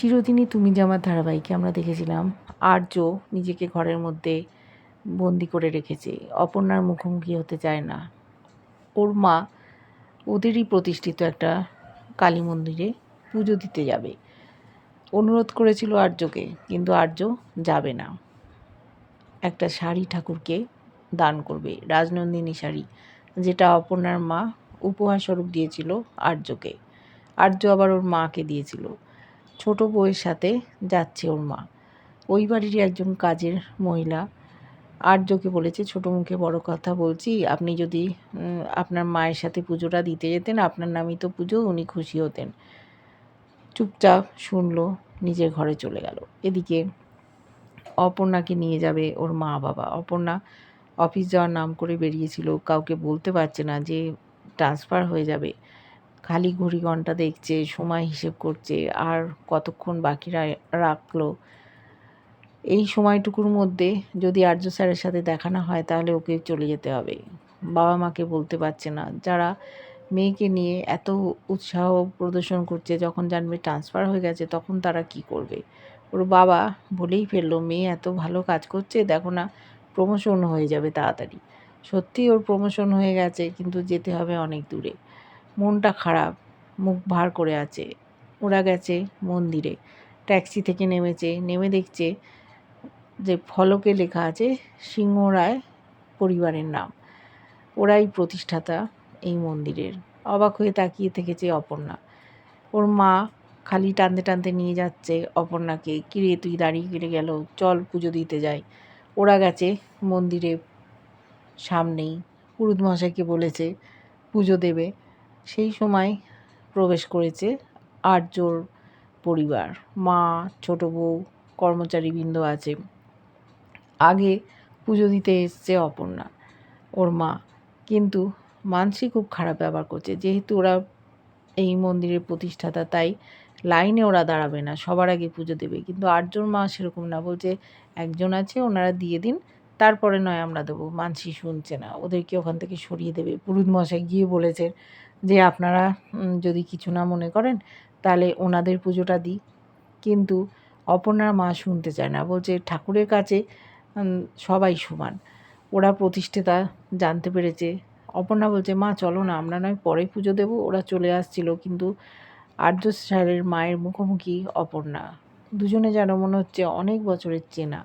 চিরদিনই তুমি যে আমার ধারাবাহিকে আমরা দেখেছিলাম আর্য নিজেকে ঘরের মধ্যে বন্দি করে রেখেছে। অপর্ণার মুখোমুখি হতে চায় না। ওর মা ওদেরই প্রতিষ্ঠিত একটা কালী মন্দিরে পুজো দিতে যাবে। অনুরোধ করেছিল আর্যকে, কিন্তু আর্য যাবে না। একটা শাড়ি ঠাকুরকে দান করবে, রাজনন্দিনী শাড়ি, যেটা অপর্ণার মা উপহার স্বরূপ দিয়েছিল আর্যকে। আর্য আবার ওর মাকে দিয়েছিল। ছোট বউয়ের সাথে যাচ্ছে ওর মা। ওই বাড়িরই একজন কাজের মহিলা। আর্যকে বলেছে, ছোট মুখে বড় কথা বলছি। আপনি যদি আপনার মায়ের সাথে পুজোটা দিতে যেতেন, আপনার নামই তো পুজো, উনি খুশি হতেন। চুপচাপ শুনলো, নিজের ঘরে চলে গেল। এদিকে অপর্ণাকে নিয়ে যাবে ওর মা বাবা। অপর্ণা অফিস যাওয়ার নাম করে বেরিয়েছিল। কাউকে বলতে পারছে না যে ট্রান্সফার হয়ে যাবে। খালি ঘড়ি ঘণ্টা দেখছে, সময় হিসেব করছে, আর কতক্ষণ বাকিরা রাখল। এই সময়টুকুর মধ্যে যদি আর্য স্যারের সাথে দেখা না হয়, তাহলে ওকে চলে যেতে হবে। বাবা মাকে বলতে পারছে না। যারা মেয়েকে নিয়ে এত উৎসাহ প্রদর্শন করছে, যখন জানবে ট্রান্সফার হয়ে গেছে, তখন তারা কি করবে? ওর বাবা বলেই ফেলল, মেয়ে এত ভালো কাজ করছে, দেখো না প্রমোশন হয়ে যাবে তাড়াতাড়ি। সত্যি ওর প্রমোশন হয়ে গেছে, কিন্তু যেতে হবে অনেক দূরে। মনটা খারাপ, মুখ ভার করে আছে। ওরা গেছে মন্দিরে। ট্যাক্সি থেকে নেমেছে, নেমে দেখছে যে ফলকে লেখা আছে সিংহ রায় পরিবারের নাম। ওরাই প্রতিষ্ঠাতা এই মন্দিরের। অবাক হয়ে তাকিয়ে থেকেছে অপর্ণা। ওর মা খালি টানতে টানতে নিয়ে যাচ্ছে অপর্ণাকে, কিরে তুই দাঁড়িয়ে গেলে গেল? চল পুজো দিতে যাই। ওরা গেছে মন্দিরে সামনেই। পুরুত মশাইকে বলেছে, পুজো দেবে। সেই সময় প্রবেশ করেছে আর্যর পরিবার। মা, ছোট বউ, কর্মচারীবৃন্দ আছে। আগে পুজো দিতে এসছে অপর্ণা, ওর মা। কিন্তু মানসি খুব খারাপ ব্যবহার করছে। যেহেতু ওরা এই মন্দিরের প্রতিষ্ঠাতা, তাই লাইনে ওরা দাঁড়াবে না। সবার আগে পুজো দেবে। কিন্তু আটজন মা সেরকম না। বলছে, একজন আছে, ওনারা দিয়ে দিন। তারপরে নয়, আমরা দেবো। মানসি শুনছে না। ওদেরকে ওখান থেকে সরিয়ে দেবে। পুরুত মশাই গিয়ে বলেছেন যে আপনারা যদি কিছু না মনে করেন, তাহলে ওনাদের পুজোটা দিই। কিন্তু অপর্ণার মা শুনতে চায় না। বলছে, ঠাকুরের কাছে সবাই সমান। ওরা প্রতিষ্ঠাতা জানতে পেরেছে। অপর্ণা বলছে, মা, চলো না, আমরা নয়, পরে পুজো দেবো, ওরা চলে আসছিল। কিন্তু আর্য স্যারের মায়ের মুখোমুখি অপর্ণা। দুজনে যেন মনে হচ্ছে অনেক বছরের চেনা।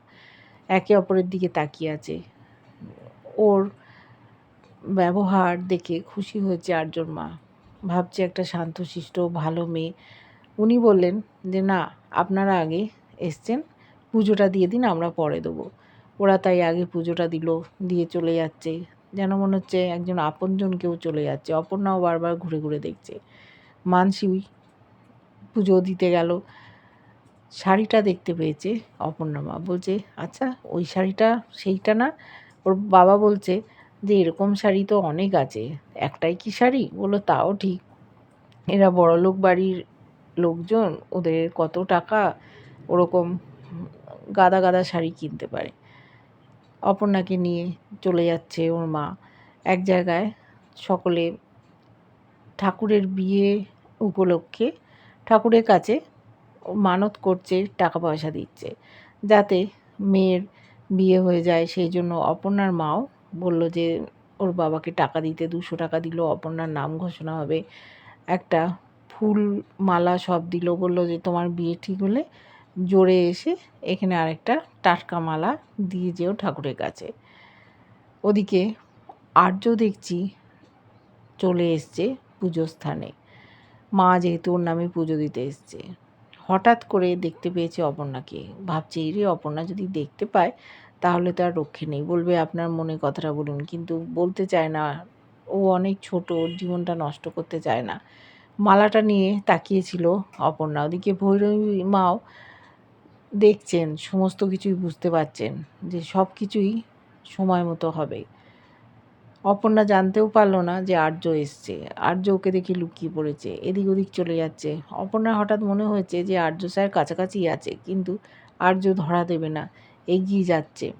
একে অপরের দিকে তাকিয়ে আছে। ওর ব্যবহার দেখে খুশি হয়েছে আর্যর মা। ভাবছে একটা শান্তশিষ্ট, ভালো মেয়ে। উনি বললেন যে, না, আপনারা আগে এসছেন, পুজোটা দিয়ে দিন, আমরা পরে দেবো। ওরা তাই আগে পুজোটা দিল, দিয়ে চলে যাচ্ছে। যেন মনে হচ্ছে একজন আপনজন কেউ চলে যাচ্ছে। অপর্ণাও বারবার ঘুরে ঘুরে দেখছে। মানসি পুজো দিতে গেল। শাড়িটা দেখতে পেয়েছে অপর্ণা মা। বলছে আচ্ছা ওই শাড়িটা সেইটা না? ওর বাবা বলছে যে এরকম শাড়ি তো অনেক আছে, একটাই কি শাড়ি? বলল, তাও ঠিক। এরা বড়লোক বাড়ির লোকজন, ওদের কত টাকা ওরকম গাদা গাদা শাড়ি কিনতে পারে। অপর্ণাকে নিয়ে চলে যাচ্ছে ওর মা। এক জায়গায় সকলে ঠাকুরের বিয়ে উপলক্ষে ঠাকুরের কাছে মানত করছে, টাকা পয়সা দিচ্ছে। যাতে মেয়ের বিয়ে হয়ে যায়, সেই জন্য অপর্ণার মাও বলল যে, ওর বাবাকে টাকা দিতে দুশো টাকা দিল, অপর্ণার নাম ঘোষণা হবে। একটা ফুল মালা সব দিল, বলল যে, তোমার বিয়ে ঠিক হলে জোরে এসে এখানে আরেকটা টাটকা মালা দিয়ে যেও ঠাকুরের কাছে। ওদিকে আর্য দেখছি চলে এসছে পুজো স্থানে। মা যেহেতু ওর নামে পুজো দিতে এসছে। হঠাৎ করে দেখতে পেয়েছে অপর্ণাকে। ভাবছে এই রে অপর্ণা যদি দেখতে পায় তাহলে তো আর রক্ষে নেই। বলবে আপনার মনে কথাটা বলুন। কিন্তু বলতে চায় না। ও অনেক ছোট, ওর জীবনটা নষ্ট করতে চায় না। মালাটা নিয়ে তাকিয়েছিল অপর্ণা। ওদিকে ভৈরবী মাও দেখছেন, সমস্ত কিছুই বুঝতে পারছেন যে সব কিছুই সময় মতো হবে। অপর্ণা জানতেও পারল না যে আর্য এসছে। আর্য ওকে দেখে লুকিয়ে পড়েছে। এদিক ওদিক চলে যাচ্ছে। অপর্ণার হঠাৎ মনে হয়েছে যে আর্য স্যার কাছাকাছি আছে। কিন্তু আর্য ধরা দেবে না। এগিয়ে যাচ্ছে।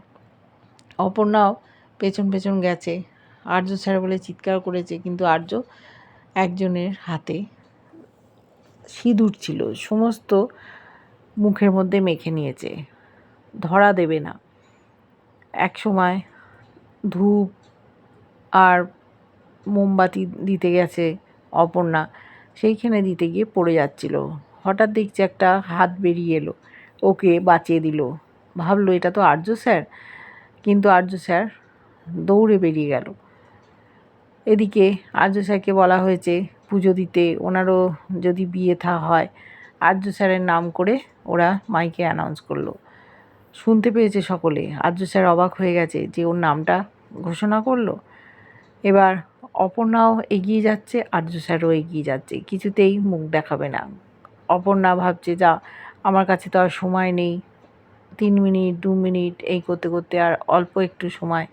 অপর্ণাও পেছন পেছন গেছে। আর্য স্যার বলে চিৎকার করেছে, কিন্তু আর্য একজনের হাতে সিঁদুর ছিল। সমস্ত মুখের মধ্যে মেখে নিয়েছে। ধরা দেবে না। এক সময় ধূপ আর মোমবাতি দিতে গেছে অপর্ণা। সেইখানে দিতে গিয়ে পড়ে যাচ্ছিল। হঠাৎ দেখছি একটা হাত বেরিয়ে এলো। ওকে বাঁচিয়ে দিল। ভাবলো, এটা তো আর্য স্যার। কিন্তু আর্য স্যার দৌড়ে বেরিয়ে গেল। এদিকে আর্য স্যারকে বলা হয়েছে পুজো দিতে, ওনারও যদি বিয়ে থা হয়, আর্য স্যারের নাম করে ওরা মাইকে অ্যানাউন্স করল। শুনতে পেয়েছে সকলে। আর্য স্যার অবাক হয়ে গেছে যে ওর নামটা ঘোষণা করল। এবার অপর্ণাও এগিয়ে যাচ্ছে, আর্য স্যারও এগিয়ে যাচ্ছে। কিছুতেই মুখ দেখাবে না। অপর্ণা ভাবছে, যা, আমার কাছে তো আর সময় নেই। তিন মিনিট, দু মিনিট এই করতে করতে আর অল্প একটু সময়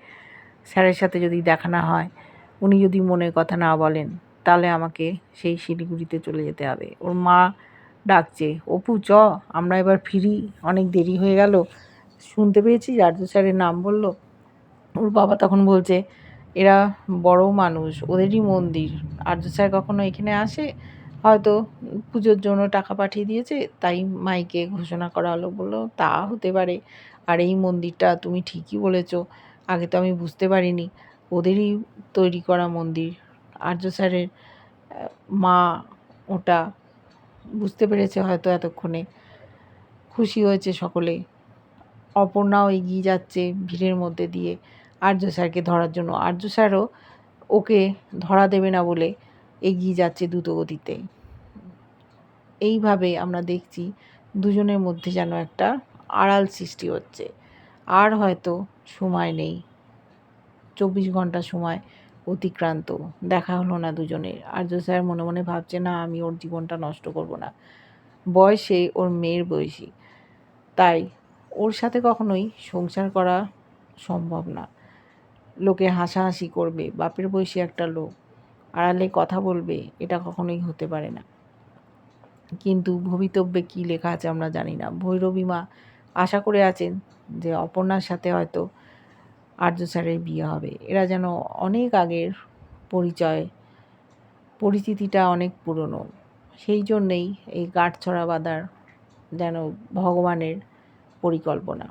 স্যারের সাথে যদি দেখা না হয়, উনি যদি মনের কথা না বলেন, তাহলে আমাকে সেই শিলিগুড়িতে চলে যেতে হবে। ওর মা ডাকছে, অপু, চ, আমরা এবার ফিরি, অনেক দেরি হয়ে গেল। শুনতে পেয়েছি আর্য স্যারের নাম বলল। ওর বাবা তখন বলছে, এরা বড় মানুষ, ওদেরই মন্দির। আর্য স্যার কখনো এখানে আসে? হয়তো পুজোর জন্য টাকা পাঠিয়ে দিয়েছে, তাই মাইকে ঘোষণা করা হলো। বলল, তা হতে পারে। আর এই মন্দিরটা তুমি ঠিকই বলেছ। আগে তো আমি বুঝতে পারিনি। ওদেরই তৈরি করা মন্দির। আর্য স্যারের মা ওটা বুঝতে পেরেছে হয়তো এতক্ষণে। খুশি হয়েছে সকলে। অপর্ণাও এগিয়ে যাচ্ছে ভিড়ের মধ্যে দিয়ে। আর্য স্যারকে ধরার জন্য। আর্য স্যারও ওকে ধরা দেবে না বলে এগিয়ে যাচ্ছে দ্রুতগতিতে এইভাবে আমরা দেখছি দুজনের মধ্যে যেন একটা আড়াল সৃষ্টি হচ্ছে। আর হয়তো সময় নেই। চব্বিশ ঘণ্টা সময় অতিক্রান্ত। দেখা হলো না দুজনের। আর্য স্যার মনে মনে ভাবছে, না, আমি ওর জীবনটা নষ্ট করব না। বয়সে ওর মেয়ের বয়সী। তাই ওর সাথে কখনোই সংসার করা সম্ভব না। লোকে হাসাহাসি করবে। বাপের বয়সী একটা লোক। আড়ালে কথা বলবে, এটা কখনোই হতে পারে না। কিন্তু ভবিতব্যে কী লেখা আছে আমরা জানি না। ভৈরবী মা আশা করে আছেন যে অপর্ণার সাথে হয়তো আর্য স্যারের বিয়ে হবে। এরা যেন অনেক আগের পরিচয়, পরিচিতিটা অনেক পুরনো। সেই জন্যেই এই গাঁটছড়া বাঁধার যেন ভগবানের পরিকল্পনা।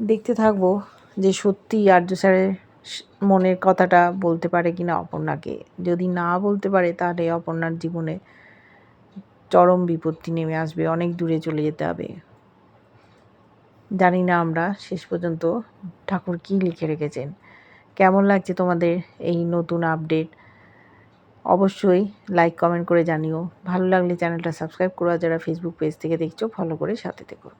দেখতে থাকব যে সত্যি আর্য স্যারের মনের কথাটা বলতে পারে কি না অপর্ণাকে। যদি না বলতে পারে, তাহলে অপর্ণার জীবনে চরম বিপত্তি নেমে আসবে, অনেক দূরে চলে যেতে হবে। জানি না আমরা শেষ পর্যন্ত ঠাকুর কী লিখে রেখেছেন। কেমন লাগছে তোমাদের এই নতুন আপডেট? অবশ্যই লাইক কমেন্ট করে জানিও। ভালো লাগলে চ্যানেলটা সাবস্ক্রাইব করো যারা ফেসবুক পেজ থেকে দেখছ ফলো করে সাথে থেকো।